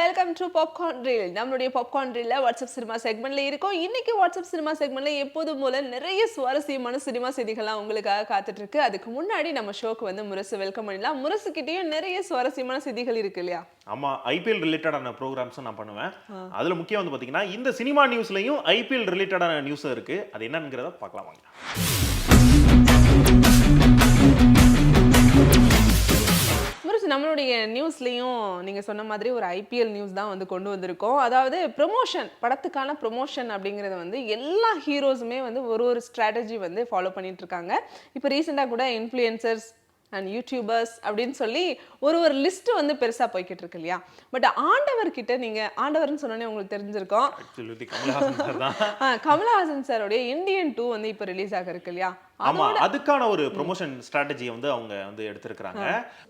Welcome to popcorn reel நம்மளுடைய popcorn ரீல்ல WhatsApp cinema செக்மெண்ட்ல இருக்கோம். இன்னைக்கு வாட்ஸ்அப் சினிமா செக்மெண்ட்ல எப்போதும் போல நிறைய சுவாரஸ்யமான சினிமா செய்திகள்லாம் உங்களுக்காக காத்துட்டு இருக்கு அதுக்கு முன்னாடி நம்ம ஷோக்கு வந்து முரசு வெல்கம் பண்ணிடலாம். முரசு கிட்டேயும் நிறைய சுவாரஸ்யமான செய்திகள் இருக்கு இல்லையா? ஆமா ஐபிஎல் ரிலேட்டடான ப்ரோக்ராம்ஸும் நான் பண்ணுவேன். அதுல முக்கியம் வந்து பாத்தீங்கன்னா இந்த சினிமா நியூஸ்லயும் ஐபிஎல் ரிலேட்டடான நியூஸும் இருக்கு. அது என்னங்கிறத பார்க்கலாம் வாங்க. முரசு நம்மளுடைய நியூஸ்லேயும் நீங்கள் சொன்ன மாதிரி ஒரு ஐபிஎல் நியூஸ் தான் வந்து கொண்டு வந்திருக்கோம். அதாவது ப்ரொமோஷன் படத்துக்கான ப்ரொமோஷன் அப்படிங்கறது வந்து எல்லா ஹீரோஸுமே வந்து ஒரு ஒரு ஸ்ட்ராட்டஜி வந்து ஃபாலோ பண்ணிட்டு இருக்காங்க. இப்போ ரீசெண்டாக கூட இன்ஃப்ளூயன்சர்ஸ் அண்ட் யூடியூபர்ஸ் அப்படின்னு சொல்லி ஒரு ஒரு லிஸ்ட் வந்து பெருசா போய்கிட்டு இருக்கு இல்லையா பட் ஆண்டவர் கிட்ட நீங்க ஆண்டவர்னு சொன்னோன்னே உங்களுக்கு தெரிஞ்சிருக்கும். கமலஹாசன் சாரோடைய இந்தியன் டூ வந்து இப்போ ரிலீஸ் ஆக இருக்கு இல்லையா? ஆமா அதுக்கான ஒரு ப்ரொமோஷன் ஸ்ட்ராட்டஜியை வந்து அவங்க வந்து எடுத்திருக்கிறாங்க.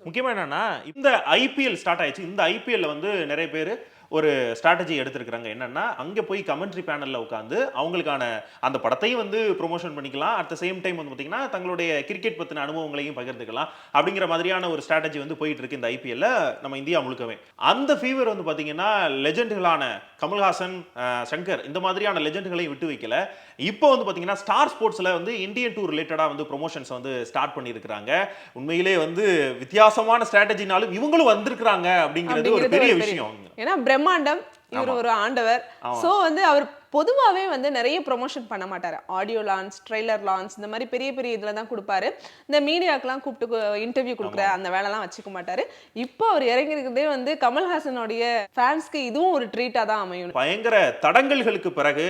முக்கியமா என்னன்னா இந்த ஐபிஎல் ஸ்டார்ட் ஆயிடுச்சு. இந்த ஐபிஎல்ல வந்து நிறைய பேர் ஒரு ஸ்ட்ராட்டஜி எடுத்திருக்கிறாங்க. என்னன்னா அங்க போய் கமெண்ட்ரி பேனல்ல உட்காந்து அவங்களுக்கான அந்த படத்தையும் வந்து ப்ரொமோஷன் பண்ணிக்கலாம். அட் த சேம் டைம் வந்து பாத்தீங்கன்னா தங்களுடைய கிரிக்கெட் பத்தின அனுபவங்களையும் பகிர்ந்துக்கலாம். அப்படிங்கிற மாதிரியான ஒரு ஸ்ட்ராட்டஜி வந்து போயிட்டு இருக்கு இந்த ஐபிஎல்ல நம்ம இந்தியா முழுக்கவே. அந்த ஃபீவர் வந்து பாத்தீங்கன்னா லெஜெண்டுகளான கமல்ஹாசன் சங்கர் இந்த மாதிரியான லெஜெண்டுகளையும் விட்டு வைக்கல. இப்போ வந்து பாத்தீங்கன்னா ஸ்டார் ஸ்போர்ட்ஸ்ல வந்து இந்தியன் டூர் ரிலேட்டடா வந்து ப்ரொமோஷன்ஸ் வந்து ஸ்டார்ட் பண்ணியிருக்கிறாங்க. உண்மையிலே வந்து வித்தியாசமான ஸ்ட்ராட்டஜினாலும் இவங்களும் வந்திருக்கிறாங்க அப்படிங்கிறது ஒரு பெரிய- விஷயம். ஏன்னா பிரம்மாண்டம் இவர் ஒரு ஆண்டவர். சோ வந்து அவர் பொதுவாவே வந்து நிறைய ப்ரொமோஷன் பண்ண மாட்டாரு. ஆடியோ லான்ச் ட்ரெய்லர் லான்ச் இந்த மாதிரி பெரிய பெரிய இதுல தான் கொடுப்பாரு. இந்த மீடியாக்கெல்லாம் கூப்பிட்டு இன்டர்வியூ கொடுக்குற அந்த வேலைலாம் வச்சுக்க மாட்டாரு. இப்போ அவர் இறங்கி இருக்கிறதே வந்து கமல்ஹாசனுடைய ஃபேன்ஸ்க்கு இதுவும் ஒரு ட்ரீட்டா தான் அமையும். பயங்கர தடங்கல்களுக்கு பிறகு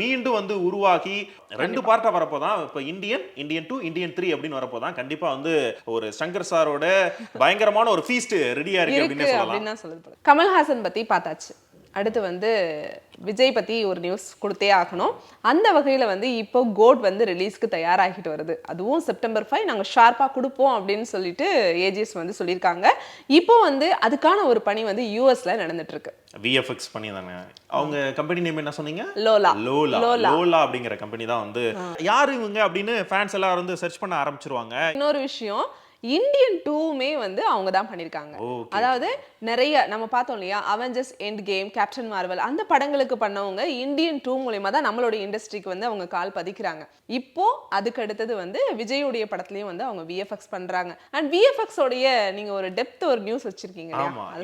மீண்டும் வந்து உருவாகி ரெண்டு பார்ட்டா வரப்போதான். இப்போ Indian Indian two Indian three அப்படின்னு வரப்போதான். கண்டிப்பா வந்து ஒரு சங்கர் சாரோட பயங்கரமான ஒரு ஃபீஸ்ட் ரெடியா இருக்கு அப்படின்னு சொல்லலாம். தான். கமல்ஹாசன் பத்தி பார்த்தாச்சு. அடுத்து வந்து விஜய் பத்தி ஒரு நியூஸ் கொடுத்தே ஆகணும். அந்த வகையில வந்து இப்போ கோட் வந்து ரிலீஸ்க்கு தயாராகிட்டு வருது. அதுவும் செப்டம்பர் ஃபைவ் நாங்க ஷார்ப்பா கொடுப்போம் அப்படின்னு சொல்லிட்டு ஏஜிஎஸ் வந்து சொல்லியிருக்காங்க. இப்போ வந்து அதுக்கான ஒரு பணி வந்து யூஎஸ்ல நடந்துட்டு இருக்கு விஎஃப்எக்ஸ் பண்ணி தானே? அவங்க கம்பெனி நேம் என்ன சொன்னீங்க? லோலா லோலா லோலா. லோலா அப்படிங்கிற கம்பெனி தான் வந்து யாரு இவங்க அப்படின்னு ஃபேன்ஸ் எல்லாரும் வந்து சர்ச் பண்ண ஆரம்பிச்சிருவாங்க. இன்னொரு விஷயம் இந்தியன் டூவுமே வந்து அவங்க தான் பண்ணியிருக்காங்க. அதாவது நிறைய நம்ம பார்த்தோம் இல்லையா? Avengers end game Captain Marvel அந்த படங்களுக்கு பண்ணவங்க இந்தியன் டூ மூலயமா தான் நம்மளோட இண்டஸ்ட்ரிக்கு வந்து அவங்க கால் பதிக்கிறாங்க. இப்போ அதுக்கு அடுத்தது வந்து விஜயோடைய படத்துலயும் வந்து அவங்க விஎஃப்எக்ஸ் பண்றாங்க. அண்ட் விஎஃப்எக்ஸ் உடைய நீங்க ஒரு டெப்த் ஒரு நியூஸ் வச்சிருக்கீங்க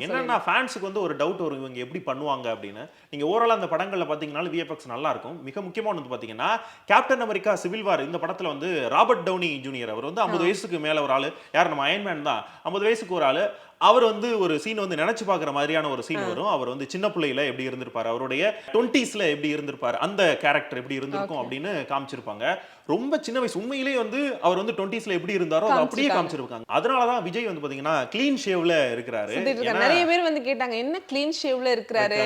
என்னன்னா ஃபேன்ஸுக்கு வந்து ஒரு டவுட் வரும். இவங்க எப்படி பண்ணுவாங்க அப்படின்னு. நீங்க ஓவரால் அந்த படங்கள்ல பாத்தீங்கன்னாலும் விஎஃப்எக்ஸ் நல்லா இருக்கும். மிக முக்கியமான வந்து பாத்தீங்கன்னா கேப்டன் அமெரிக்கா சிவில் வார் இந்த படத்துல வந்து ராபர்ட் டவுனி ஜூனியர் அவர் வந்து 50 வயசுக்கு மேல ஒரு ஆளு. யார் நம்ம அயன்மேன் தான். 50 வயசுக்கு ஒரு ஆள். அவர் வந்து ஒரு சீன் வந்து நினைச்சு பார்க்குற மாதிரியான ஒரு சீன் வரும். அவர் வந்து சின்ன பிள்ளையில எப்படி இருந்திருப்பாரு? அவருடைய டுவெண்ட்டீஸ்ல எப்படி இருந்திருப்பாரு? அந்த கேரக்டர் எப்படி இருந்திருக்கும் அப்படின்னு காமிச்சிருப்பாங்க. ரொம்ப சின்ன வயசு உண்மையிலேயே வந்து அவர் வந்து டுவெண்ட்டீஸ்ல எப்படி இருந்தாரோ அதை அப்படியே காமிச்சிருக்காங்க. அதனாலதான் விஜய் வந்து பாத்தீங்கன்னா கிளீன் ஷேவ்ல இருக்கிறாரு. நிறைய பேர் வந்து கேட்டாங்க என்ன கிளீன் ஷேவ்ல இருக்கிறாரு?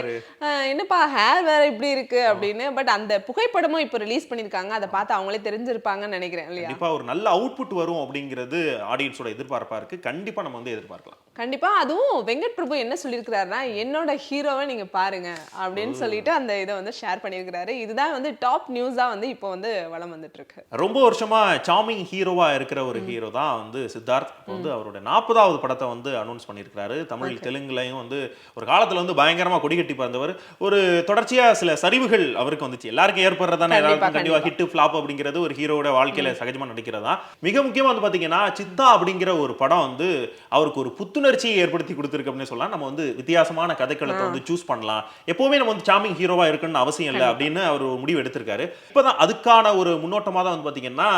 என்னப்பா ஹேர் வேற இப்படி இருக்கு? அப்படின்னு. பட் அந்த புகைப்படமும் இப்போ ரிலீஸ் பண்ணிருக்காங்க அதை பார்த்து அவங்களே தெரிஞ்சிருப்பாங்கன்னு நினைக்கிறேன் இல்லையா? கண்டிப்பா ஒரு நல்ல அவுட்புட் வரும் அப்படிங்கிறது ஆடியன்ஸோட எதிர்பார்ப்பா இருக்கு. கண்டிப்பா நம்ம வந்து எதிர்பார்க்கலாம். கண்டிப்பா. அதுவும் வெங்கட் பிரபு என்ன சொல்லியிருக்கிறாருன்னா என்னோட ஹீரோவை நீங்க பாருங்க அப்படின்னு சொல்லிட்டு அந்த இதை வந்து ஷேர் பண்ணியிருக்கிறாரு. இதுதான் வந்து டாப் நியூஸா வந்து இப்போ வந்து வளம் வந்துட்டு இருக்கு ரொம்ப வருஷமா சாமிங் ஹீரோவா இருக்கிற ஒரு ஹீரோ தான் வந்து சித்தார்த். வந்து அவரோட நாற்பதாவது படத்தை வந்து அனௌன்ஸ் பண்ணியிருக்காரு தமிழ் தெலுங்குலையும் வந்து ஒரு காலத்துல வந்து பயங்கரமா கொடிகட்டி பறந்தவர். ஒரு தொடர்ச்சியா சில சரிவுகள் அவருக்கு வந்துச்சு. எல்லாருக்கும் ஏற்படுறதானே எல்லாருக்கும் கண்டிப்பா ஹிட் ஃபிளாப் அப்படிங்கிறது ஒரு ஹீரோட வாழ்க்கையில சகஜமா நடிக்கிறதா. மிக முக்கியமா வந்து பாத்தீங்கன்னா சித்தா அப்படிங்கிற ஒரு படம் வந்து அவருக்கு ஒரு புத்துணர்ச்சியை ஏற்படுத்தி கொடுத்துருக்கு அப்படின்னு சொல்லலாம். நம்ம வந்து வித்தியாசமான கதைக்களத்தை வந்து சூஸ் பண்ணலாம். எப்பவுமே நம்ம வந்து சாமிங் ஹீரோவா இருக்குன்னு அவசியம் இல்லை அப்படின்னு அவர் ஒரு முடிவு எடுத்திருக்காரு. இப்பதான் அதுக்கான ஒரு முன்னோட்டமா தான் வந்து பாத்தீங்கன்னா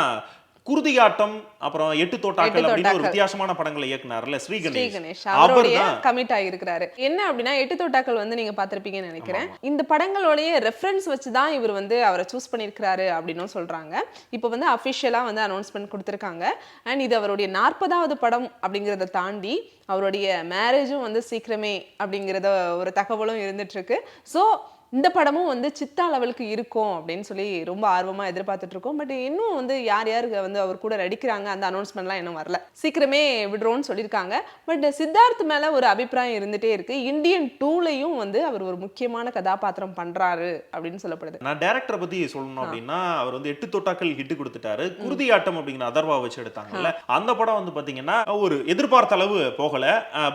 குருதியாட்டம் அப்புறம் எட்டு தோட்டாக்கள் அப்படின்னு ஒரு. வித்தியாசமான படங்களை இயக்குனார்ல ஸ்ரீ கணேஷ் கணேஷ் அவர் அவருடைய கமிட் ஆகியிருக்கிறாரு. என்ன அப்படின்னா எட்டு தோட்டாக்கள் வந்து நீங்க பார்த்திருப்பீங்கன்னு நினைக்கிறேன். இந்த படங்களுடைய ரெஃபரன்ஸ் வச்சு தான் இவர் வந்து அவரை சூஸ் பண்ணியிருக்கிறாரு அப்படின்னும் சொல்றாங்க. இப்போ வந்து அஃபிஷியலா வந்து அனௌன்ஸ்மெண்ட் கொடுத்துருக்காங்க. அண்ட் இது அவருடைய நாற்பதாவது படம் அப்படிங்கிறத தாண்டி அவருடைய மேரேஜும் வந்து சீக்கிரமே அப்படிங்கிறத ஒரு தகவலும் இருந்துட்டு இருக்கு ஸோ இந்த படமும் வந்து சித்தா லெவலுக்கு இருக்கும் அப்படின்னு சொல்லி ரொம்ப ஆர்வமா எதிர்பார்த்துட்டு இருக்கோம். பட் இன்னும் வந்து யார் யார் வந்து அவர் கூட நடிக்கிறாங்க அந்த அனௌன்ஸ்மெண்ட்லாம் இன்னும் வரல. சீக்கிரமே விடுறோம்னு சொல்லியிருக்காங்க. பட் சித்தார்த் மேல ஒரு அபிப்பிராயம் இருந்துட்டே இருக்கு. இந்தியன் டூலையும் வந்து அவர் ஒரு முக்கியமான கதாபாத்திரம் பண்றாரு அப்படின்னு சொல்லப்படுது. நான் டேரக்டரை பத்தி சொல்லணும் அப்படின்னா அவர் வந்து எட்டு தொட்டாக்கள் ஹிட் கொடுத்துட்டாரு. குருதியாட்டம் அப்படிங்கிற அதர்வா வச்சு எடுத்தாங்கல்ல. அந்த படம் வந்து பாத்தீங்கன்னா ஒரு எதிர்பார்த்த அளவு போகல.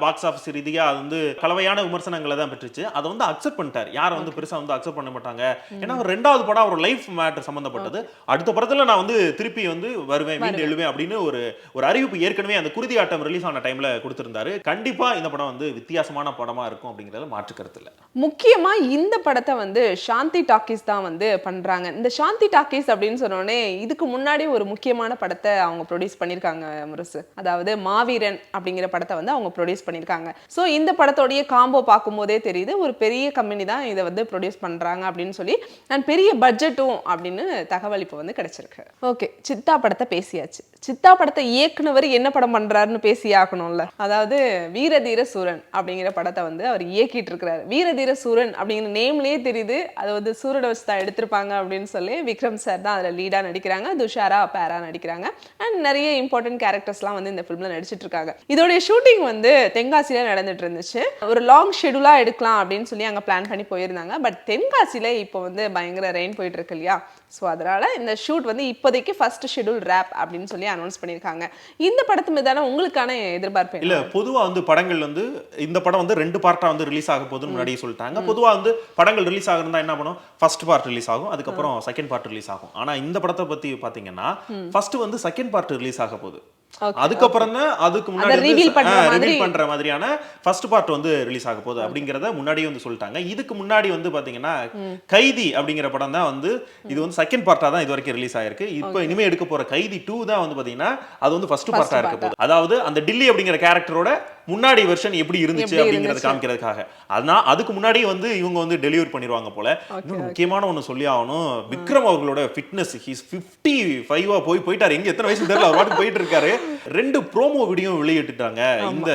பாக்ஸ் ஆஃபீஸ் ரீதியா அது வந்து கலவையான விமர்சனங்களை தான் பெற்றுச்சு. அதை வந்து அக்செப்ட் பண்ணிட்டாரு. யாரும் வந்து பெருசா வந்து அக்செப்ட் பண்ண மாட்டாங்க. ஏன்னா ரெண்டாவது படம் அவர் லைஃப் மேட்டர் சம்பந்தப்பட்டது. அடுத்த படத்துல நான் வந்து திருப்பி வந்து வருவேன் மீண்டு எழுவேன் அப்படின்னு ஒரு ஒரு அறிவிப்பு ஏற்கனவே அந்த குருதி ஆட்டம் ரிலீஸ் ஆன டைம்ல கொடுத்திருந்தாரு. கண்டிப்பா இந்த படம் வந்து வித்தியாசமான படமா இருக்கும் அப்படிங்கறதுல மாற்று கருத்து இல்ல. முக்கியமா இந்த படத்தை வந்து சாந்தி டாக்கீஸ் தான் வந்து பண்றாங்க. இந்த சாந்தி டாக்கீஸ் அப்படின்னு சொன்னோடனே இதுக்கு முன்னாடி ஒரு முக்கியமான படத்தை அவங்க ப்ரொடியூஸ் பண்ணியிருக்காங்க முரசு. அதாவது மாவீரன் அப்படிங்கிற படத்தை வந்து அவங்க ப்ரொடியூஸ் பண்ணியிருக்காங்க ஸோ இந்த படத்தோடைய காம்போ பார்க்கும்போதே தெரியுது. ஒரு பெரிய கம்பெனி தான் இதை வந்து ப்ரொடியூஸ் பண்ணுறாங்க அப்படின்னு சொல்லி அண்ட் பெரிய பட்ஜெட்டும் அப்படின்னு தகவல் இப்போ வந்து கிடச்சிருக்கு. ஓகே சித்தா படத்தை பேசியாச்சு. சித்தா படத்தை இயக்குனவர் என்ன படம் பண்ணுறாருன்னு பேசி ஆகணும்ல. அதாவது வீரதீர சூரன் அப்படிங்கிற படத்தை வந்து அவர் இயக்கிட்டு இருக்கிறாரு. வீரதீர சூரன் அப்படிங்கிற நேம்லேயே தெரியுது. அது வந்து சூரடவஸ் தான் எடுத்திருப்பாங்க அப்படின்னு சொல்லி விக்ரம் சார் தான் அதில் லீடாக நடிக்கிறாங்க. துஷாரா பேரா நடிக்கிறாங்க. அண்ட் நிறைய இம்பார்ட்டன்ட் கேரக்டர்ஸ்லாம் வந்து இந்த ஃபிலிமில் நடிச்சிட்டு இருக்காங்க. இதோடைய ஷூட்டிங் வந்து தென்காசியில் நடந்துட்டு இருந்துச்சு. ஒரு லாங் ஷெடியூலாக எடுக்கலாம் அப்படின்னு சொல்லி அங்கே பிளான் பண்ணி போயிருந்தாங்க. பட் தென்காசியில் இப்போ வந்து பயங்கர ரெயின் போயிட்டு இருக்கு இல்லையா? ஸோ அதனால இந்த ஷூட் வந்து இப்போதைக்கு ஃபர்ஸ்ட் ஷெடியூல் ரேப் அப்படின்னு சொல்லி அனௌன்ஸ் பண்ணியிருக்காங்க. இந்த படத்து மீதான உங்களுக்கான எதிர்பார்ப்பு? இல்ல பொதுவா வந்து படங்கள் வந்து இந்த படம் வந்து ரெண்டு பார்ட்டா வந்து ரிலீஸ் ஆக போகுதுன்னு முன்னாடியே சொல்லிட்டாங்க. பொதுவா வந்து படங்கள் ரிலீஸ் ஆகுறதா என்ன பண்ணும்? ஃபர்ஸ்ட் பார்ட் ரிலீஸ் ஆகும். அதுக்கப்புறம் செகண்ட் பார்ட் ரிலீஸ் ஆகும். ஆனா இந்த படத்தை பத்தி பாத்தீங்கன்னா ஃபர்ஸ்ட் வந்து செகண்ட் பார்ட் ரிலீஸ் ஆக போகுது. அதுக்கப்புறம் தான் அதுக்கு முன்னாடி. ரிவீல் பண்ற மாதிரியான ஃபர்ஸ்ட் பார்ட் வந்து ரிலீஸ் ஆக போகுது அப்படிங்கறத முன்னாடியே வந்து சொல்லிட்டாங்க. இதுக்கு முன்னாடி வந்து பாத்தீங்கன்னா கைதி அப்படிங்கிற படம் தான் வந்து இது வந்து செகண்ட் பார்ட்டா தான் இது வரைக்கும் ரிலீஸ் ஆயிருக்கு. இப்போ இனிமே எடுக்க போற கைதி டூ தான் வந்து பாத்தீங்கன்னா அது வந்து ஃபர்ஸ்ட் பார்ட்டா இருக்க போகுது. அதாவது அந்த டில்லி அப்படிங்கிற கேரக்டரோட முன்னாடி வெர்ஷன் எப்படி இருந்துச்சு அப்படிங்கறத. காமிக்கிறதுக்காக. அதனால் அதுக்கு முன்னாடியே வந்து இவங்க வந்து டெலிவரி பண்ணிடுவாங்க போல. இன்னும் முக்கியமான ஒண்ணு சொல்லி ஆகணும். விக்ரம் அவர்களோட ஃபிட்னஸ் ஹீஸ் ஃபிஃப்டி ஃபைவா போய் போயிட்டாரு. எங்க எத்தனை வயசு தெரியல அவர் பாட்டுக்கு போயிட்டு இருக்காரு. ரெண்டு ப்ரோமோ வீடியோ வெளியிட்டுட்டாங்க. இந்த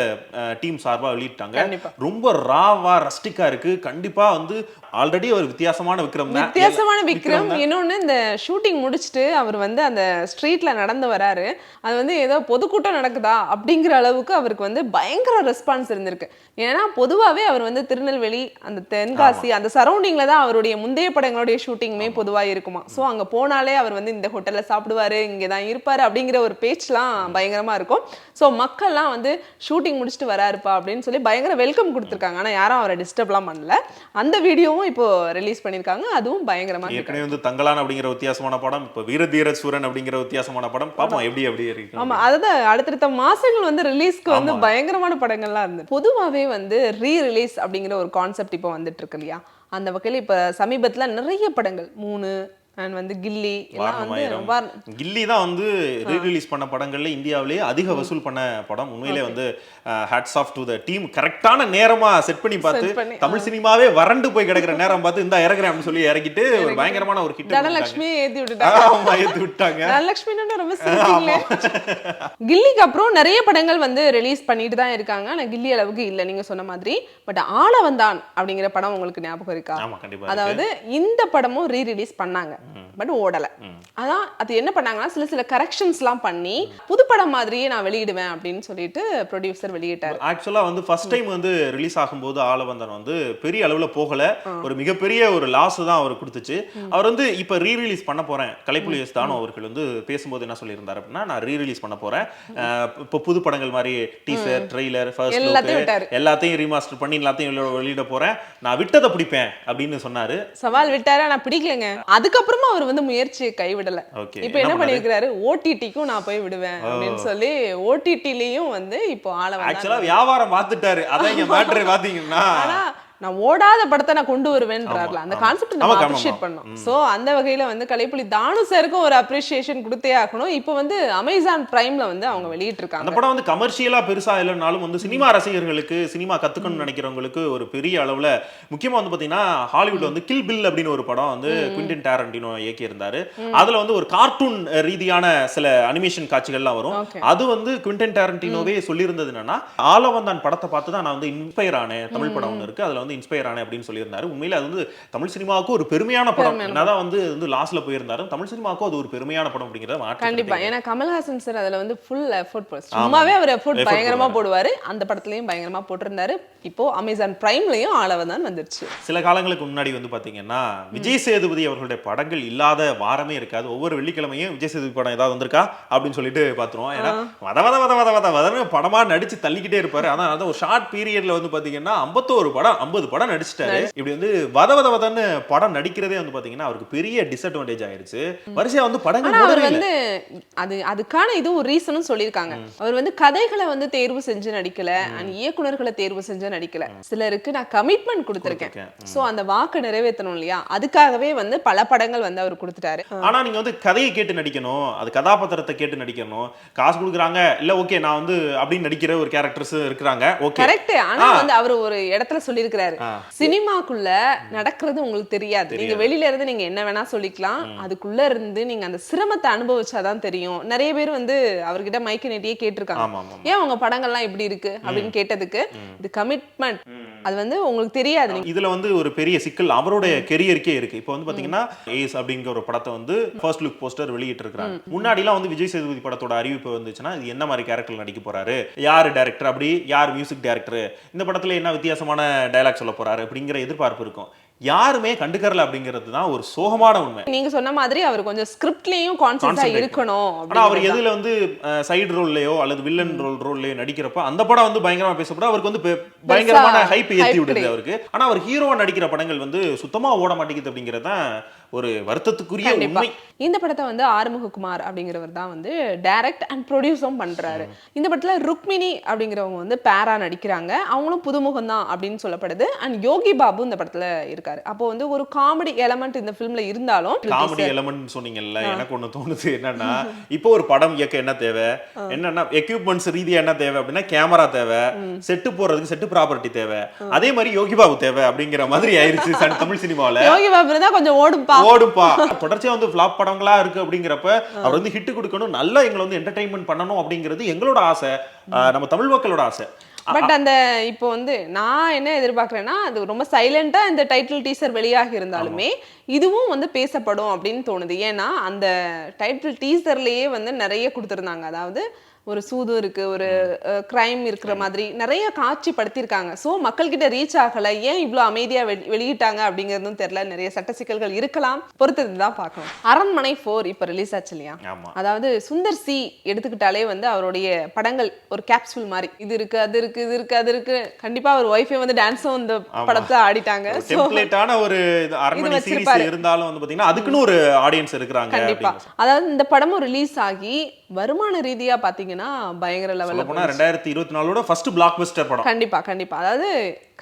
டீம் சார்பா வெளியிட்டாங்க. ரொம்ப ராவா ரஸ்டிக்கா இருக்கு. கண்டிப்பா வந்து ஆல்ரெடி ஒரு வித்தியாசமான விக்ரம் தான். வித்தியாசமான விக்ரம். இன்னொன்னு இந்த ஷூட்டிங் முடிச்சுட்டு அவர் வந்து அந்த ஸ்ட்ரீட்ல நடந்து வராரு. அது வந்து ஏதோ பொதுக்கூட்டம் நடக்குதா அப்படிங்கிற அளவுக்கு அவருக்கு வந்து பயங்கர ரெஸ்பான்ஸ் இருந்திருக்கு. ஏன்னா பொதுவாகவே அவர் வந்து திருநெல்வேலி அந்த தென்காசி அந்த சரௌண்டிங்ல தான் அவருடைய முந்தைய படங்களுடைய ஷூட்டிங்குமே பொதுவா இருக்குமா. ஸோ அங்க போனாலே அவர் வந்து இந்த ஹோட்டல்ல சாப்பிடுவாரு இங்கே தான் இருப்பாரு அப்படிங்கிற ஒரு பேச்செலாம் பயங்கரமா இருக்கும். ஸோ மக்கள்லாம் வந்து ஷூட்டிங் முடிச்சுட்டு வராருப்பா அப்படின்னு சொல்லி பயங்கர வெல்கம் கொடுத்துருக்காங்க. ஆனா யாரும் அவரை டிஸ்டர்ப்லாம் பண்ணல. அந்த வீடியோவும் இப்போ ரிலீஸ் பண்ணியிருக்காங்க அதுவும் பயங்கரமா. ஏற்கனவே வந்து தங்கலான் அப்படிங்கிற வித்தியாசமான படம் இப்போ வீரதீர சூரன் அப்படிங்கிற வித்தியாசமான படம் பாப்போம் எப்படி எப்படி இருக்கு ஆமா அதுதான் அடுத்தடுத்த மாசங்கள் வந்து ரிலீஸ்க்கு வந்து. பயங்கரமான படங்கள்லாம் இருந்து பொதுவாவே வந்து ரீ ரிலீஸ் அப்படிங்கிற ஒரு கான்செப்ட் இப்போ வந்துட்டு இருக்கு இல்லையா அந்த வகையில் இப்ப சமீபத்துல நிறைய படங்கள் மூணு அண்ட் வந்து கில்லி வந்து கில்லி தான் வந்து ரீ ரிலீஸ் பண்ண படங்கள்ல இந்தியாவிலேயே அதிக வசூல் பண்ண படம். உண்மையிலே வந்து hats off to the team கரெக்டான நேரமா செட் பண்ணி பார்த்து தமிழ் சினிமாவே வறண்டு போய் கிடக்குற நேரம் பார்த்து இந்த அப்படின்னு சொல்லி இறங்கிட்டு ஒரு பயங்கரமான ஒரு ஹிட் தனலட்சுமியே ஏத்தி விட்டுட்டாங்க. ஆமா ஏத்தி விட்டாங்க தனலட்சுமி ரொம்ப கில்லிக்கு அப்புறம் நிறைய படங்கள் வந்து ரிலீஸ் பண்ணிட்டு தான் இருக்காங்க. ஆனா கில்லி அளவுக்கு இல்ல நீங்க சொன்ன மாதிரி. பட் ஆள வந்தான் அப்படிங்கிற படம் உங்களுக்கு ஞாபகம் இருக்கா? அதாவது இந்த படமும் ரீ ரிலீஸ் பண்ணாங்க. பட் ஓடல. அதான் அது என்ன பண்ணாங்கன்னா சில சில கரெக்ஷன்ஸ்லாம் பண்ணி புது படம் மாதிரியே நான் வெளியிடுவேன் அப்படின்னு சொல்லிட்டு ப்ரொடியூசர் வெளியிட்டாரு. ஆக்சுவலா வந்து ஃபர்ஸ்ட் டைம் வந்து ரிலீஸ் ஆகும்போது ஆலவந்தன் வந்து பெரிய அளவுல போகல. ஒரு மிகப்பெரிய ஒரு லாஸ் தான் அவர் கொடுத்துச்சு. அவர் வந்து இப்ப ரீ ரிலீஸ் பண்ண போறேன். கலைப்புலி எஸ் தானு அவர்கள் வந்து பேசும்போது என்ன சொல்லியிருந்தாரு அப்படின்னா நான் ரீ ரிலீஸ் பண்ண போறேன். அஹ் இப்போ புது படங்கள் மாதிரி டீசர் ட்ரெய்லர் ஃபர்ஸ்ட் எல்லாத்தையும் ரீமாஸ்டர் பண்ணி எல்லாத்தையும் வெளியிட- போறேன். நான் விட்டதை பிடிப்பேன் அப்படின்னு சொன்னாரு. சவால் விட்டாரு? ஆனா பிடிக்கலங்க. அதுக்கப்புறமா அவர் வந்து முயற்சியை கைவிடல. இப்போ என்ன பண்ணிருக்கிறாரு? ஓடிடிக்கும் நான் போய் விடுவேன் அப்படின்னு சொல்லி ஓடிடிலையும் வந்து இப்போ ஆள ஆக்சுவலா வியாபாரம் பார்த்துட்டாரு. அதான் இங்க மேட்ரு பாத்தீங்கன்னா ஆனா நான் ஓடாத படத்தை நான் கொண்டு வருவேன்றார்ல. அந்த கான்செப்ட் நம்ம அப்ரிஷியேட். பண்ணோம் சோ அந்த வகையில வந்து கலைப்புலி தானு சாருக்கும் ஒரு அப்ரிஷியேஷன் கொடுத்தே ஆகணும். இப்போ வந்து அமேசான் பிரைம்ல வந்து அவங்க வெளியிட்டு அந்த இருக்காங்க படம் வந்து கமர்ஷியலா பெருசா இல்லைனாலும் வந்து சினிமா ரசிகர்களுக்கு சினிமா கத்துக்கணும்னு நினைக்கிறவங்களுக்கு ஒரு பெரிய அளவுல முக்கியமா வந்து பாத்தீங்கன்னா ஹாலிவுட்ல வந்து கில் பில் அப்படின்னு ஒரு படம் வந்து குவிண்டின் டாரண்டினோ இயக்கி இருந்தாரு அதுல வந்து ஒரு கார்ட்டூன் ரீதியான சில அனிமேஷன் காட்சிகள்லாம் வரும். அது வந்து குவிண்டன் டாரண்டினோவே சொல்லியிருந்தது என்னன்னா ஆலவந்தான் படத்தை பார்த்து தான் நான் வந்து இன்ஸ்பயர் ஆனேன். தமிழ் படம் ஒன்று இருக்கு. அதுல வந்து வந்து இன்ஸ்பயர் ஆனேன் அப்படின்னு சொல்லியிருந்தாரு. உண்மையில அது வந்து தமிழ் சினிமாவுக்கு ஒரு பெருமையான படம். என்னதான் வந்து வந்து லாஸ்ட்ல போயிருந்தாலும் தமிழ் சினிமாவுக்கும் அது ஒரு பெருமையான படம் அப்படிங்கிறத கண்டிப்பா. ஏன்னா கமல்ஹாசன் சார் அதுல வந்து ஃபுல் எஃபோர்ட் போடு சும்மாவே அவர் எஃபோர்ட் பயங்கரமா போடுவாரு. அந்த படத்துலயும் பயங்கரமா போட்டிருந்தாரு. இப்போ அமேசான் பிரைம்லயும் ஆளவதான் வந்துருச்சு. சில காலங்களுக்கு முன்னாடி வந்து பாத்தீங்கன்னா விஜய் சேதுபதி அவர்களுடைய படங்கள் இல்லாத வாரமே இருக்காது. ஒவ்வொரு வெள்ளிக்கிழமையும் விஜய் சேதுபதி படம் ஏதாவது வந்திருக்கா? அப்படின்னு சொல்லிட்டு பாத்துருவோம். ஏன்னா வத வத வத வத வத வதன்னு படமா நடிச்சு தள்ளிக்கிட்டே இருப்பாரு. ஆனா அது ஒரு ஷார்ட் பீரியட்ல வந்து பாத்தீங்கன்னா 51 படம் 50 படம் நடிச்சிட்டாரு. இப்படி வந்து வத வத வதன்னு படம் நடிக்கிறதே வந்து பாத்தீங்கன்னா அவருக்கு பெரிய டிஸ்அட்வான்டேஜ் ஆயிருச்சு. வரிசையா வந்து படங்கள் அவர். வந்து அது அதுக்கான இது ஒரு ரீசனும் சொல்லியிருக்காங்க. அவர் வந்து கதைகளை வந்து தேர்வு செஞ்சு நடிக்கல அண்ட் இயக்குனர்களை தேர்வு செஞ்சு நடிக்கல. சிலருக்கு நான் கமிட்மெண்ட் கொடுத்துருக்கேன். கொடுத்திருக்கேன். சோ அந்த வாக்கு நிறைவேற்றணும் இல்லையா? அதுக்காகவே வந்து பல படங்கள் வந்து அவர் கொடுத்துட்டாரு. ஆனா நீங்க வந்து கதையை கேட்டு நடிக்கணும் அது கதாபாத்திரத்தை கேட்டு நடிக்கணும் காசு கொடுக்குறாங்க இல்ல ஓகே நான் வந்து அப்படின்னு நடிக்கிற ஒரு கேரக்டர்ஸ் இருக்கிறாங்க ஓகே கரெக்ட் ஆனா வந்து அவர் ஒரு இடத்துல சொல்லியிருக்கிறாரு. ஆ. சினிமாக்குள்ள நடக்கிறது உங்களுக்கு தெரியாது. நீங்க வெளியில இருந்து நீங்க என்ன வேணா சொல்லிக்கலாம். அதுக்குள்ள இருந்து நீங்க அந்த சிரமத்தை அனுபவிச்சாதான் தெரியும். நிறைய பேர் வந்து அவர்கிட்ட மைக்க நீட்டியே கேட்டிருக்காங்க. ஏன் உங்க படங்கள்லாம் இப்படி இருக்கு? அப்படின்னு கேட்டதுக்கு இது கமிட்மெண்ட் அது வந்து உங்களுக்கு தெரியாது. இதுல வந்து ஒரு பெரிய சிக்கல் அவருடைய கெரியருக்கே இருக்கு. இப்போ வந்து பாத்தீங்கன்னா ஏஸ் அப்படிங்கிற ஒரு படத்தை வந்து ஃபர்ஸ்ட் லுக் போஸ்டர் வெளியிட்டு இருக்காங்க முன்னாடி எல்லாம் வந்து விஜய் சேதுபதி படத்தோட அறிவிப்பு வந்துச்சுன்னா இது என்ன மாதிரி கேரக்டர் நடிக்க போறாரு? யாரு டைரக்டர் அப்படி யார் மியூசிக் டைரக்டர் இந்த படத்துல என்ன வித்தியாசமான டயலாக் சொல்ல போறாரு அப்படிங்கிற எதிர்பார்ப்பு இருக்கும். யாருமே கண்டுக்கறல அப்படிங்கிறது தான் ஒரு சோகமான உண்மை. நீங்க சொன்ன மாதிரி அவர் கொஞ்சம் ஸ்கிரிப்ட்லயும் Concentrate. இருக்கணும் ஆனா அவர் எதுல வந்து சைடு ரோல்லையோ அல்லது வில்லன் ரோல் ரோல்லையோ நடிக்கிறப்ப அந்த படம் வந்து பயங்கரமா பேசப்பட அவருக்கு வந்து பயங்கரமான ஹைப் ஏத்தி விடுது. அவருக்கு. ஆனா அவர் ஹீரோவா நடிக்கிற படங்கள் வந்து சுத்தமா ஓட மாட்டேங்குது அப்படிங்கிறது ஒரு வருத்தத்துக்குரிய உண்மை. இந்த படத்தை வந்து ஆறுமுககுமார் அப்படிங்கிறவர் தான் வந்து டைரக்ட் அண்ட் ப்ரொடியூஸும் பண்றாரு. இந்த படத்துல ருக்மிணி அப்படிங்கிறவங்க வந்து பேரா நடிக்கிறாங்க. அவங்களும் புதுமுகம் தான் அப்படின்னு சொல்லப்படுது. அண்ட் யோகி பாபு இந்த படத்துல இருக்காரு. அப்போ வந்து ஒரு காமெடி எலமெண்ட் இந்த ஃபிலிம்ல இருந்தாலும் காமெடி எலமெண்ட் சொன்னீங்கல்ல எனக்கு ஒண்ணு தோணுது என்னன்னா இப்போ ஒரு படம் இயக்க என்ன தேவை? என்னன்னா எக்யூப்மெண்ட்ஸ் ரீதியா என்ன தேவை அப்படின்னா கேமரா தேவை செட்டு போறதுக்கு செட்டு ப்ராப்பர்ட்டி தேவை. அதே மாதிரி யோகி பாபு தேவை அப்படிங்கிற மாதிரி ஆயிருச்சு தமிழ் சினிமாவுல. யோகி பாபு இருந்தா கொஞ்சம் ஓடும்பா ஓடுப்பா தொடர்ச்சியா வந்து ஃபிளாப் படங்களா இருக்கு அப்படிங்கிறப்ப அவர் வந்து ஹிட் கொடுக்கணும். நல்லா எங்களை வந்து என்டர்டைன்மெண்ட் பண்ணணும் அப்படிங்கிறது எங்களோட ஆசை. நம்ம தமிழ் மக்களோட ஆசை. பட் அந்த இப்போ வந்து நான் என்ன எதிர்பார்க்கறேன்னா அது ரொம்ப சைலண்டா இந்த டைட்டில் டீசர் வெளியாகி இருந்தாலுமே இதுவும் வந்து பேசப்படும் அப்படின்னு தோணுது. ஏன்னா அந்த டைட்டில் டீசர்லயே வந்து நிறைய கொடுத்துருந்தாங்க. அதாவது ஒரு சூது இருக்கு ஒரு கிரைம் இருக்கிற மாதிரி நிறைய காட்சிப்படுத்தியிருக்காங்க. ஸோ மக்கள்கிட்ட ரீச் ஆகல. ஏன் இவ்வளோ அமைதியா வெளி- வெளியிட்டாங்க அப்படிங்கிறதும் தெரியல. நிறைய சட்ட சிக்கல்கள் இருக்கலாம். பொறுத்தது தான் பார்க்கணும். அரண்மனை ஃபோர் இப்போ ரிலீஸ் ஆச்சு இல்லையா? அதாவது சுந்தர் சி எடுத்துக்கிட்டாலே வந்து அவருடைய படங்கள் ஒரு கேப்சூல் மாதிரி. இது இருக்கு அது இருக்கு இது இருக்கு அது இருக்கு. கண்டிப்பா அவர் ஒய்ஃபே வந்து டான்ஸும் இந்த படத்தை ஆடிட்டாங்க. ஒரு அரண்மனை சீரிஸ். இருந்தாலும் வந்து பாத்தீங்கன்னா அதுக்குன்னு ஒரு ஆடியன்ஸ் இருக்கிறாங்க கண்டிப்பா. அதாவது இந்த படமும் ரிலீஸ் ஆகி வருமான ரீதியா பாத்தீங்கன்னா பயங்கர லெவல்ல போனா ரெண்டாயிரத்தி இருபத்தி நாலோட ஃபர்ஸ்ட் பிளாக் பஸ்டர் படம். கண்டிப்பா கண்டிப்பா. அதாவது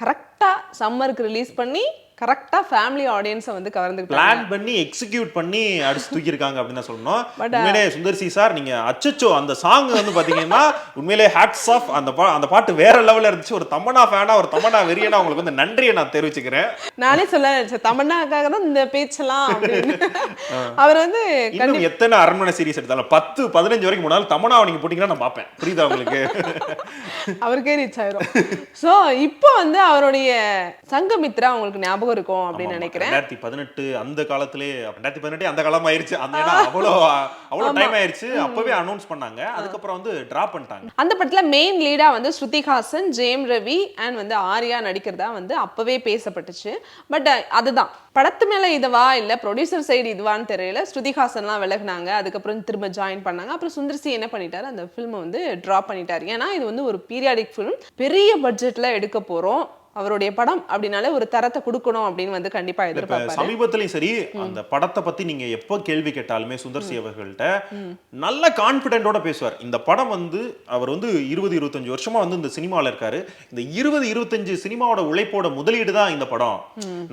கரெக்டா சம்மருக்கு ரிலீஸ் பண்ணி கரெக்டா ஃபேமிலி ஆடியன்ஸை வந்து கவர்ந்துக்கிட்டாங்க பிளான் பண்ணி எக்ஸிக்யூட் பண்ணி அடிச்சு தூக்கியிருக்காங்க அப்படின்னு தான் சொல்லணும். உண்மையிலே சுந்தர் சி சார் நீங்க அச்சச்சோ அந்த சாங் வந்து பாத்தீங்கன்னா உண்மையிலே ஹேட்ஸ் ஆஃப் அந்த பா அந்த பாட்டு வேற லெவல்ல இருந்துச்சு. ஒரு தமன்னா ஃபேனா ஒரு தமன்னா வெறியனா உங்களுக்கு வந்து நன்றியை நான் தெரிவிச்சுக்கிறேன். நானே சொல்ல நினைச்சேன் தமன்னாக்காக தான் இந்த பேச்செல்லாம் அவர் வந்து இன்னும் எத்தனை அரண்மனை சீரிஸ் எடுத்தாலும் பத்து பதினஞ்சு வரைக்கும் முன்னாலும் தமன்னாவை நீங்க போட்டீங்கன்னா நான் பார்ப்பேன். புரியுதா உங்களுக்கு? அவருக்கே ரீச் ஆயிரும். சோ இப்போ வந்து அவருடைய சங்கமித்ரா உங்களுக்கு ஞாபகம் இருக்கும் அப்படின்னு நினைக்கிறேன். ரெண்டாயிரத்தி பதினெட்டு அந்த காலத்திலே ரெண்டாயிரத்தி பதினெட்டு அந்த காலம் ஆயிருச்சு. அந்த அவ்வளோ அவ்வளோ டைம் ஆயிருச்சு. அப்பவே அனௌன்ஸ் பண்ணாங்க. அதுக்கப்புறம் வந்து டிராப் பண்ணிட்டாங்க. அந்த படத்துல மெயின் லீடா வந்து ஸ்ருதிஹாசன் ஜெயம் ரவி அண்ட் வந்து ஆர்யா நடிக்கிறதா வந்து அப்பவே பேசப்பட்டுச்சு. பட் அதுதான். படத்து மேல இதுவா இல்ல ப்ரொடியூசர் சைடு இதுவான்னு தெரியல. ஸ்ருதிஹாசன்லாம் விலகுனாங்க. அதுக்கப்புறம் திரும்ப ஜாயின் பண்ணாங்க. அப்புறம் சுந்தர்சி என்ன பண்ணிட்டாரு? அந்த ஃபில்மை வந்து ட்ராப் பண்ணிட்டாரு. ஏன்னா இது வந்து ஒரு பீரியாடிக் ஃபிலிம் பெரிய பட்ஜெட்ல எடுக்க போறோம். அவருடைய படம் அப்படின்னாலே ஒரு தரத்தை கொடுக்கணும் அப்படின்னு வந்து கண்டிப்பா எதிர்பார்ப்பாரு. சமீபத்திலயும் சரி அந்த படத்தை பத்தி நீங்க எப்ப கேள்வி கேட்டாலுமே சுந்தர் சி அவர்கள்ட்ட நல்ல கான்பிடென்டோட பேசுவார். இந்த படம் வந்து அவர் வந்து இருபது இருபத்தஞ்சு வருஷமா வந்து இந்த சினிமால இருக்காரு. இந்த இருபது இருபத்தஞ்சு சினிமாவோட உழைப்போட முதலீடு தான் இந்த படம்.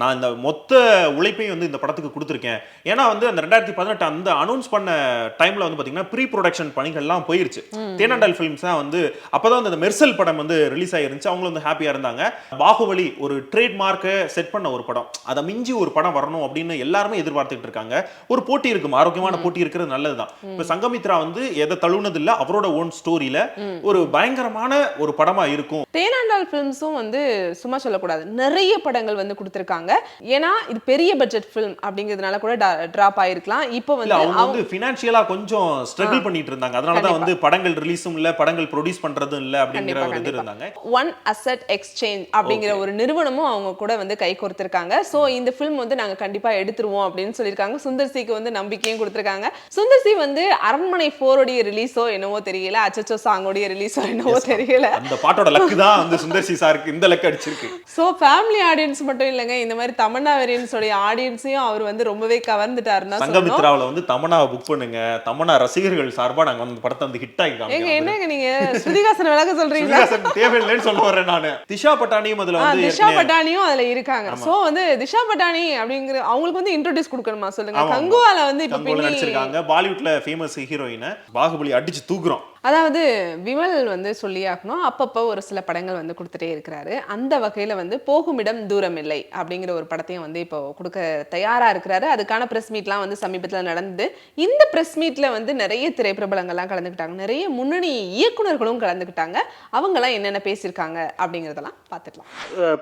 நான் இந்த மொத்த உழைப்பையும் வந்து இந்த படத்துக்கு கொடுத்துருக்கேன். ஏன்னா வந்து அந்த ரெண்டாயிரத்தி பதினெட்டு அந்த அனௌன்ஸ் பண்ண டைம்ல வந்து பாத்தீங்கன்னா ப்ரீ ப்ரொடக்ஷன் பணிகள்லாம் போயிருச்சு. தேனண்டல் ஃபிலிம்ஸ் தான் வந்து அப்பதான் அந்த மெர்சல் படம் வந்து ரிலீஸ் ஆயிருந்துச்சு. அவங்க வந்து ஹாப்பியா இருந்தாங்க. பாகுபலி ஒரு ட்ரேட் மார்க்கை செட் பண்ண ஒரு படம். அதை மிஞ்சி ஒரு படம் வரணும் அப்படின்னு எல்லாருமே எதிர்பார்த்துட்டு இருக்காங்க. ஒரு போட்டி இருக்கும். ஆரோக்கியமான போட்டி இருக்கிறது நல்லதுதான் இப்ப சங்கமித்ரா வந்து எதை தழுவுனது இல்ல அவரோட ஓன் ஸ்டோரியில ஒரு பயங்கரமான ஒரு படமா இருக்கும். தேனாண்டால் ஃபிலிம்ஸும் வந்து சும்மா சொல்லக்கூடாது. நிறைய படங்கள் வந்து கொடுத்துருக்காங்க. ஏன்னா இது பெரிய பட்ஜெட் ஃபிலிம் அப்படிங்கிறதுனால கூட டிராப் ஆயிருக்கலாம். இப்போ வந்து அவங்க வந்து பினான்சியலா கொஞ்சம் ஸ்ட்ரகிள் பண்ணிட்டு இருந்தாங்க. அதனாலதான். வந்து படங்கள் ரிலீஸும் இல்ல படங்கள் ப்ரொடியூஸ் பண்றதும் இல்ல அப்படிங்கிற ஒரு இது. இருந்தாங்க. ஒன் அசெட் எக்ஸ்சேஞ்ச் அப்படிங்கிற ஒரு நிறுவனமும் அவங்க கூட வந்து கை கோர்த்திருக்காங்க. சோ இந்த ஃபிலிம் வந்து நாங்க கண்டிப்பா எடுத்துருவோம் அப்படின்னு சொல்லியிருக்காங்க. சுந்தர் சிக்கு வந்து நம்பிக்கையும் கொடுத்திருக்காங்க. சுந்தர் சி வந்து அரண்மனை ஃபோருடைய ரிலீஸோ என்னவோ தெரியல. அச்சச்சோ சாங்கோடைய ரிலீஸோ என்னவோ தெரியல. அந்த பாட்டோட லக்கு தான் வந்து சுந்தர்சி சாருக்கு இந்த லக்கு அடிச்சிருக்கு. சோ ஃபேமிலி ஆடியன்ஸ் மட்டும் இல்லைங்க. இந்த மாதிரி தமன்னா வேரியன்ஸோடைய ஆடியன்ஸையும் அவர் வந்து ரொம்பவே கவர்ந்துட்டாருன்னா சங்கமித்ராவுல வந்து தமனாவை புக் பண்ணுங்க. தமனா ரசிகர்கள் சார்பா நாங்க அந்த படத்தை வந்து ஹிட் ஆகி என்னங்க நீங்க? ஸ்ருதிகாசன் விளக்க சுருகாசன் தேவையில்லைன்னு சொல்ல வரேன் நானு. திஷா பட்டானியும் அதுல ஆ, வந்து திஷா பட்டானியும் அதுல இருக்காங்க. சோ வந்து திஷா பட்டானி அப்படிங்கிற அவங்களுக்கு வந்து இன்ட்ரோடியூஸ் கொடுக்கணுமா சொல்லுங்க. கங்குவால வந்து இப்ப நடிச்சிருக்காங்க. பாலிவுட்ல ஃபேமஸ் ஹீரோயினை பாகுபலி அடிச்சு தூக்குறோம். அதாவது விமல் வந்து சொல்லியாகணும் அப்பப்போ ஒரு சில படங்கள் வந்து கொடுத்துட்டே இருக்கிறாரு. அந்த வகையில் வந்து போகுமிடம் தூரம் இல்லை அப்படிங்கிற ஒரு படத்தையும் வந்து இப்போ கொடுக்க தயாராக இருக்கிறாரு. அதுக்கான ப்ரெஸ் மீட்லாம் வந்து சமீபத்தில் நடந்தது. இந்த ப்ரெஸ் மீட்டில் வந்து நிறைய திரைப்பிரபலங்கள்லாம் கலந்துக்கிட்டாங்க. நிறைய முன்னணி இயக்குனர்களும் கலந்துக்கிட்டாங்க. அவங்களாம் என்னென்ன பேசியிருக்காங்க அப்படிங்கிறதெல்லாம் பார்த்துக்கலாம்.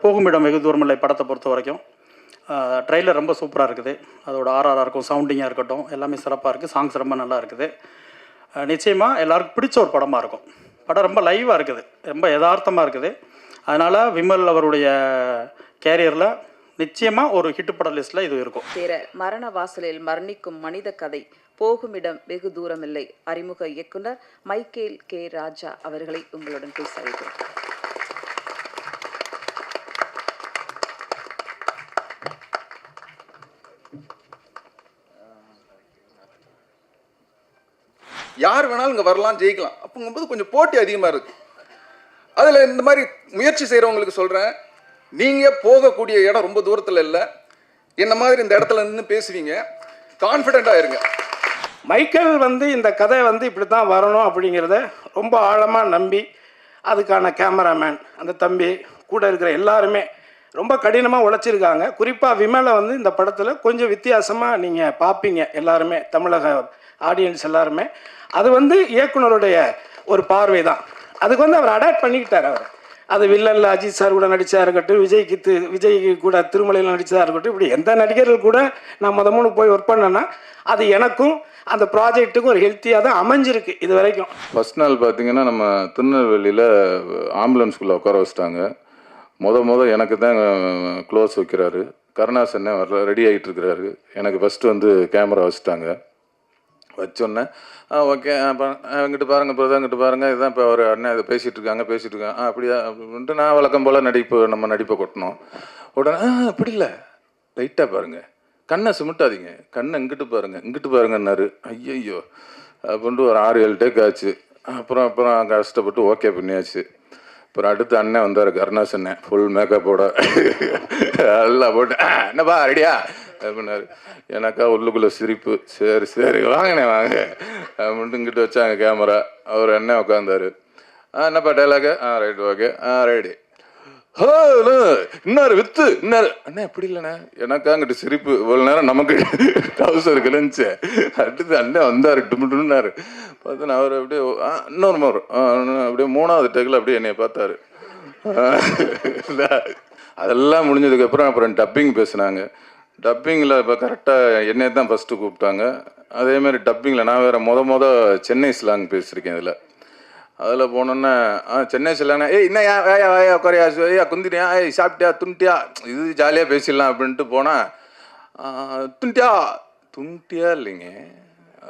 போகும் போகுமிடம் வெகு தூரமில்லை படத்தை பொறுத்த வரைக்கும். ட்ரெய்லர் ரொம்ப சூப்பராக இருக்குது. அதோட ஆர்ஆராக இருக்கும் சவுண்டிங்காக இருக்கட்டும் எல்லாமே சிறப்பாக இருக்குது சாங்ஸ் ரொம்ப நல்லா இருக்குது. நிச்சயமாக எல்லாருக்கும் பிடிச்ச ஒரு படமாக இருக்கும். படம் ரொம்ப லைவாக இருக்குது. ரொம்ப யதார்த்தமாக இருக்குது. அதனால் விமல் அவருடைய கேரியரில் நிச்சயமாக ஒரு ஹிட் பட லிஸ்ட்டில் இது இருக்கும். சேர மரண வாசலில் மரணிக்கும் மனித கதை போகும் இடம் வெகு தூரமில்லை. அறிமுக இயக்குனர் மைக்கேல் கே ராஜா அவர்களை உங்களுடன் பேச வைக்கிறேன் யார் வேணாலும் இங்கே வரலாம் ஜெயிக்கலாம். அப்போங்கும்போது கொஞ்சம் போட்டி அதிகமாக இருக்கு. அதில் இந்த மாதிரி முயற்சி செய்கிறவங்களுக்கு சொல்கிறேன் நீங்கள் போகக்கூடிய இடம் ரொம்ப தூரத்தில் இல்லை. என்ன மாதிரி இந்த இடத்துல நின்று பேசுவீங்க. கான்ஃபிடெண்ட்டாக இருங்க. மைக்கேல் வந்து இந்த கதை வந்து இப்படி தான் வரணும் அப்படிங்கிறத ரொம்ப ஆழமாக நம்பி அதுக்கான கேமராமேன் அந்த தம்பி கூட இருக்கிற எல்லாருமே ரொம்ப கடினமாக உழைச்சிருக்காங்க. குறிப்பாக விமலை வந்து இந்த படத்தில் கொஞ்சம் வித்தியாசமாக நீங்கள் பார்ப்பீங்க எல்லாருமே தமிழக ஆடியன்ஸ் எல்லாருமே. அது வந்து இயக்குனருடைய ஒரு பார்வை தான் அதுக்கு வந்து அவர் அடாப்ட் பண்ணிக்கிட்டார் அவர். அது வில்லனில் அஜித் சார் கூட நடித்தா இருக்கட்டும் விஜய்க்கு தி- விஜய் கூட திருமலையில் நடித்ததாக இருக்கட்டும் இப்படி எந்த நடிகர்கள் கூட நான் முத மூணு போய் ஒர்க் பண்ணேன்னா அது எனக்கும் அந்த ப்ராஜெக்ட்டுக்கும் ஒரு ஹெல்த்தியாக தான் அமைஞ்சிருக்கு இது வரைக்கும். ஃபர்ஸ்ட் நாள் பார்த்தீங்கன்னா நம்ம திருநெல்வேலியில் ஆம்புலன்ஸ்குள்ளே உட்கார வச்சிட்டாங்க. முத முத எனக்கு தான் க்ளோஸ் வைக்கிறாரு. கருணாசன் வரல ரெடி ஆகிட்டு இருக்கிறாரு. எனக்கு ஃபஸ்ட்டு வந்து கேமரா வச்சுட்டாங்க. வச்சோன்னே ஆ ஓகே இங்கிட்டு பாருங்க இப்போ இங்கிட்டு பாருங்கள் இதுதான் இப்போ ஒரு அண்ணன் இதை பேசிகிட்டு இருக்காங்க பேசிகிட்டு இருக்காங்க அப்படியா? அப்படின்ட்டு நான் வழக்கம் போல் நடிப்பு நம்ம நடிப்பை கொட்டணும் உடனே ஆ அப்படி இல்லை. லைட்டாக பாருங்கள் கண்ணை சுமிட்டாதீங்க. கண்ணை இங்கிட்டு பாருங்க. இங்கிட்டு பாருங்கன்னாரு. ஐயையோ. அப்படின்ட்டு ஒரு ஆறு ஏழு டேக் ஆச்சு. அப்புறம் அப்புறம் கஷ்டப்பட்டு ஓகே பண்ணியாச்சு. அப்புறம் அடுத்து அண்ணன் வந்தார் கருணாஸ் அண்ணன் ஃபுல் மேக்கப்போட எல்லாம் போட்டு என்னப்பா ரெடியா அப்படின்னாரு. எனக்கா உள்ளுக்குள்ள சிரிப்பு. சரி சரி வாங்கண்ணே வாங்க. அப்படின்ட்டு இங்கிட்டு வச்சாங்க கேமரா. அவர் அண்ணன் உட்காந்தாரு ஆ என்னப்பா டைலாகு ஆ ரைட் ஓகே ஆ ரைடு இன்னாரு வித்து இன்னாரு. அண்ணா எப்படி இல்லைண்ணே. எனக்கா அங்கிட்டு சிரிப்பு. இவ்வளோ நேரம் நமக்கு டவுசர் கிழிஞ்சு அடுத்து அண்ணன் வந்தார் டுமுட்டுனாரு பார்த்து அவர் அப்படியே ஆ, இன்னொரு முறை. ஆ, இன்னும் அப்படியே மூணாவது டேக்கில் அப்படியே என்னைய பார்த்தாரு. அதெல்லாம் முடிஞ்சதுக்கப்புறம் அப்புறம் டப்பிங் பேசுனாங்க. டப்பிங்கில் இப்போ கரெக்டாக என்னைய தான் ஃபஸ்ட்டு கூப்பிட்டாங்க. அதே மாதிரி டப்பிங்கில் நான் வேறு மொத மொத சென்னை ஸ்லாங் பேசியிருக்கேன் இதில். அதில் போனோன்னே ஆ சென்னை ஸ்லாங்னா ஏய் என்ன ஏன் ஏயா ஏயா குறையா ஏயா குந்திரியா ஏய் சாப்பிட்டியா துண்டியா? இது ஜாலியாக பேசிடலாம் அப்படின்ட்டு போனால் துண்டியா? துண்டியா இல்லைங்க.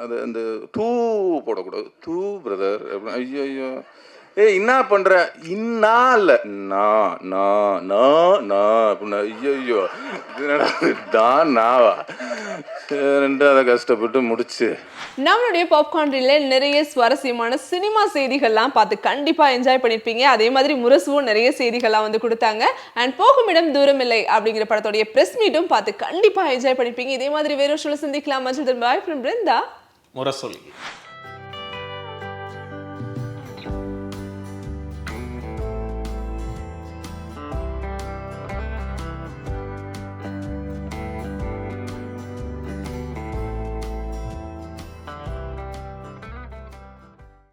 அது அந்த தூ போடக்கூடாது. தூ பிரதர் அப்படின்னு ஐயோ ஐயோ ஏய் என்ன பண்ணுற இன்னா இல்லை. நான் நான் நான் நான் அப்படின்னா ஐயோ தான் நாவா? அதை கஷ்டப்பட்டு முடிச்சு. நம்மளுடைய பாப்கார்ன் ரீல்ல நிறைய சுவாரஸ்யமான சினிமா செய்திகள்லாம் பார்த்து கண்டிப்பா என்ஜாய் பண்ணிருப்பீங்க. அதே மாதிரி முரசுவும் நிறைய செய்திகள்லாம் வந்து கொடுத்தாங்க. அண்ட் போகுமிடம் தூரம் இல்லை அப்படிங்கிற படத்தோடைய பிரஸ் மீட்டும் பார்த்து கண்டிப்பா என்ஜாய் பண்ணிருப்பீங்க. இதே மாதிரி வேற ஒரு சந்திக்கலாம். மஞ்சள் பாய் ஃப்ரம் பிருந்தா. முரசொலி.